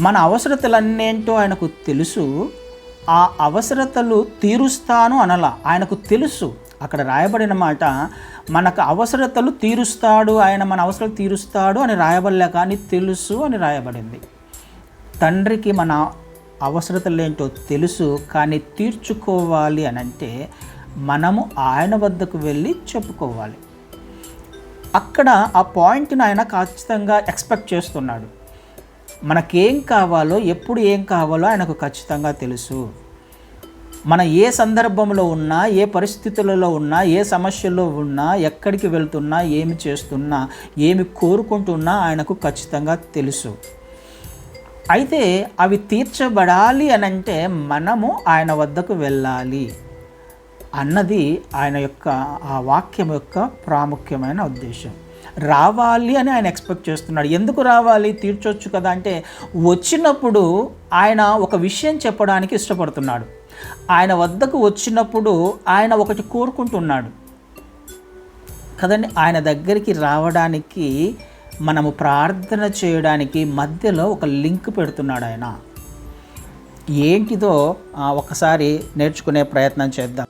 మన అవసరతలన్నేంటో ఆయనకు తెలుసు ఆ అవసరతలు తీరుస్తాను అనలా. ఆయనకు తెలుసు అక్కడ రాయబడిన మాట మనకు అవసరతలు తీరుస్తాడు ఆయన మన అవసరాలు తీరుస్తాడు అని రాయబడలే కానీ తెలుసు అని రాయబడింది. తండ్రికి మన అవసరతలు ఏంటో తెలుసు కానీ తీర్చుకోవాలి అని అంటే మనము ఆయన వద్దకు వెళ్ళి చెప్పుకోవాలి. అక్కడ ఆ పాయింట్ని ఆయన ఖచ్చితంగా ఎక్స్పెక్ట్ చేస్తున్నాడు. మనకేం కావాలో ఎప్పుడు ఏం కావాలో ఆయనకు ఖచ్చితంగా తెలుసు. మన ఏ సందర్భంలో ఉన్నా ఏ పరిస్థితులలో ఉన్నా ఏ సమస్యల్లో ఉన్నా ఎక్కడికి వెళ్తున్నా ఏమి చేస్తున్నా ఏమి కోరుకుంటున్నా ఆయనకు ఖచ్చితంగా తెలుసు. అయితే అవి తీర్చబడాలి అని అంటే మనము ఆయన వద్దకు వెళ్ళాలి అన్నది ఆయన యొక్క ఆ వాక్యం యొక్క ప్రాముఖ్యమైన ఉద్దేశం. రావాలి అని ఆయన ఎక్స్పెక్ట్ చేస్తున్నాడు. ఎందుకు రావాలి? తీర్చొచ్చు కదా అంటే వచ్చినప్పుడు ఆయన ఒక విషయం చెప్పడానికి ఇష్టపడుతున్నాడు. ఆయన వద్దకు వచ్చినప్పుడు ఆయన ఒకటి కోరుకుంటున్నాడు. కదండి ఆయన దగ్గరికి రావడానికి మనము ప్రార్థన చేయడానికి మధ్యలో ఒక లింక్ పెడుతున్నాడు ఆయన. ఏంటిదో ఒకసారి నేర్చుకునే ప్రయత్నం చేద్దాం.